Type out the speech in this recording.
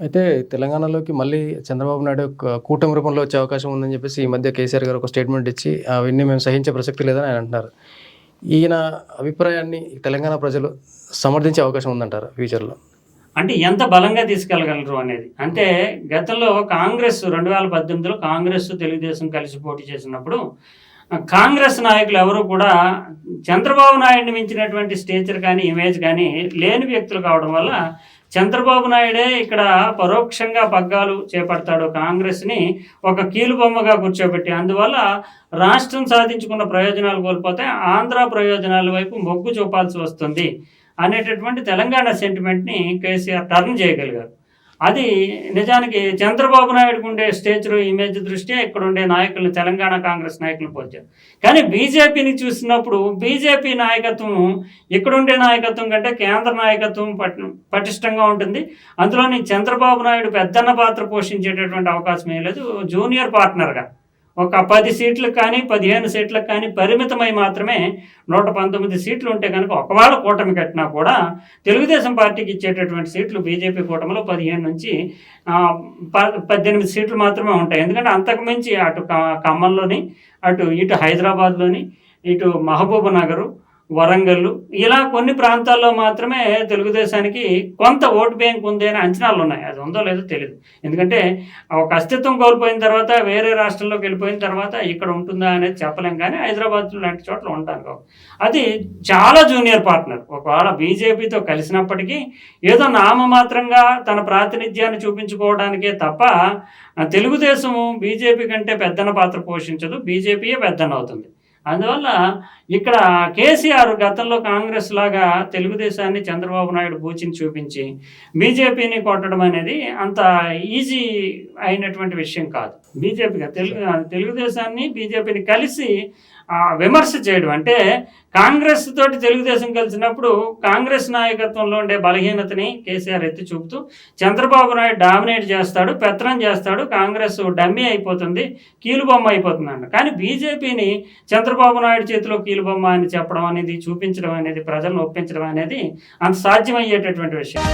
అయితే తెలంగాణలోకి మళ్ళీ చంద్రబాబు నాయుడు ఒక కూటమి రూపంలో వచ్చే అవకాశం ఉందని చెప్పేసి ఈ మధ్య కేసీఆర్ గారు ఒక స్టేట్మెంట్ ఇచ్చి అవన్నీ మేము సహించే ప్రసక్తి లేదని ఆయన అంటున్నారు. ఈయన అభిప్రాయాన్ని తెలంగాణ ప్రజలు సమర్థించే అవకాశం ఉందంటారు ఫ్యూచర్లో అంటే ఎంత బలంగా తీసుకెళ్ళగలరు అనేది? అంటే గతంలో కాంగ్రెస్ రెండు వేల పద్దెనిమిదిలో కాంగ్రెస్ తెలుగుదేశం కలిసి పోటీ చేసినప్పుడు కాంగ్రెస్ నాయకులు ఎవరు కూడా చంద్రబాబు నాయుడిని మించినటువంటి స్టేచర్ కానీ ఇమేజ్ కానీ లేని వ్యక్తులు కావడం వల్ల చంద్రబాబు నాయుడే ఇక్కడ పరోక్షంగా పగ్గాలు చేపడతాడు. కాంగ్రెస్ని ఒక కీలుబొమ్మగా కూర్చోబెట్టి అందువల్ల రాష్ట్రం సాధించుకున్న ప్రయోజనాలు కోల్పోతే ఆంధ్ర ప్రయోజనాల వైపు మొగ్గు చూపాల్సి వస్తుంది అనేటటువంటి తెలంగాణ సెంటిమెంట్ని కేసీఆర్ టర్న్ చేయగలిగారు. అది నిజానికి చంద్రబాబు నాయుడుకు ఉండే స్టేచర్ ఇమేజ్ దృష్ట్యా ఇక్కడ ఉండే నాయకులు తెలంగాణ కాంగ్రెస్ నాయకులు పోల్చారు. కానీ బీజేపీని చూసినప్పుడు బీజేపీ నాయకత్వం ఇక్కడుండే నాయకత్వం కంటే కేంద్ర నాయకత్వం పట్ పటిష్టంగా ఉంటుంది. అందులోని చంద్రబాబు నాయుడు పెద్దన్న పాత్ర పోషించేటటువంటి అవకాశం ఏం లేదు. జూనియర్ పార్ట్నర్గా ఒక పది సీట్లకు కానీ పదిహేను సీట్లకు కానీ పరిమితమై మాత్రమే నూట పంతొమ్మిది సీట్లు ఉంటే కనుక ఒకవేళ కూటమి కట్టినా కూడా తెలుగుదేశం పార్టీకి ఇచ్చేటటువంటి సీట్లు బీజేపీ కూటమిలో పదిహేను నుంచి ప- పద్దెనిమిది సీట్లు మాత్రమే ఉంటాయి. ఎందుకంటే అంతకు మించి అటు క- ఖమ్మంలోని అటు ఇటు హైదరాబాద్లోని ఇటు మహబూబ్ నగరు వరంగల్ ఇలా కొన్ని ప్రాంతాల్లో మాత్రమే తెలుగుదేశానికి కొంత ఓటు బ్యాంక్ ఉంది అనే అంచనాలు ఉన్నాయి. అది ఉందో లేదో తెలియదు ఎందుకంటే ఒక అస్తిత్వం కోల్పోయిన తర్వాత వేరే రాష్ట్రంలోకి వెళ్ళిపోయిన తర్వాత ఇక్కడ ఉంటుందా అనేది చెప్పలేం కానీ హైదరాబాద్ లాంటి చోట్ల ఉంటాను అది చాలా జూనియర్ పార్ట్నర్. ఒకవేళ బీజేపీతో కలిసినప్పటికీ ఏదో నామమాత్రంగా తన ప్రాతినిధ్యాన్ని చూపించుకోవడానికే తప్ప తెలుగుదేశం బీజేపీ కంటే పెద్దన పాత్ర పోషించదు. బీజేపీయే పెద్దన అవుతుంది. అందువల్ల ఇక్కడ కేసీఆర్ గతంలో కాంగ్రెస్ లాగా తెలుగుదేశాన్ని చంద్రబాబు నాయుడు పూచిని చూపించి బీజేపీని కొట్టడం అనేది అంత ఈజీ అయినటువంటి విషయం కాదు. బీజేపీగా తెలుగు తెలుగుదేశాన్ని బీజేపీని కలిసి విమర్శ చేయడం అంటే కాంగ్రెస్ తోటి తెలుగుదేశం కలిసినప్పుడు కాంగ్రెస్ నాయకత్వంలో ఉండే బలహీనతని కేసీఆర్ ఎత్తి చూపుతూ చంద్రబాబు నాయుడు డామినేట్ చేస్తాడు పెత్తనం చేస్తాడు కాంగ్రెస్ డమ్మీ అయిపోతుంది కీలుబొమ్మ అయిపోతుంది అన్న కానీ బీజేపీని చంద్రబాబు నాయుడు చేతిలో కీలుబొమ్మ అని చెప్పడం అనేది చూపించడం అనేది ప్రజలను ఒప్పించడం అనేది అంత సాధ్యమయ్యేటటువంటి విషయం.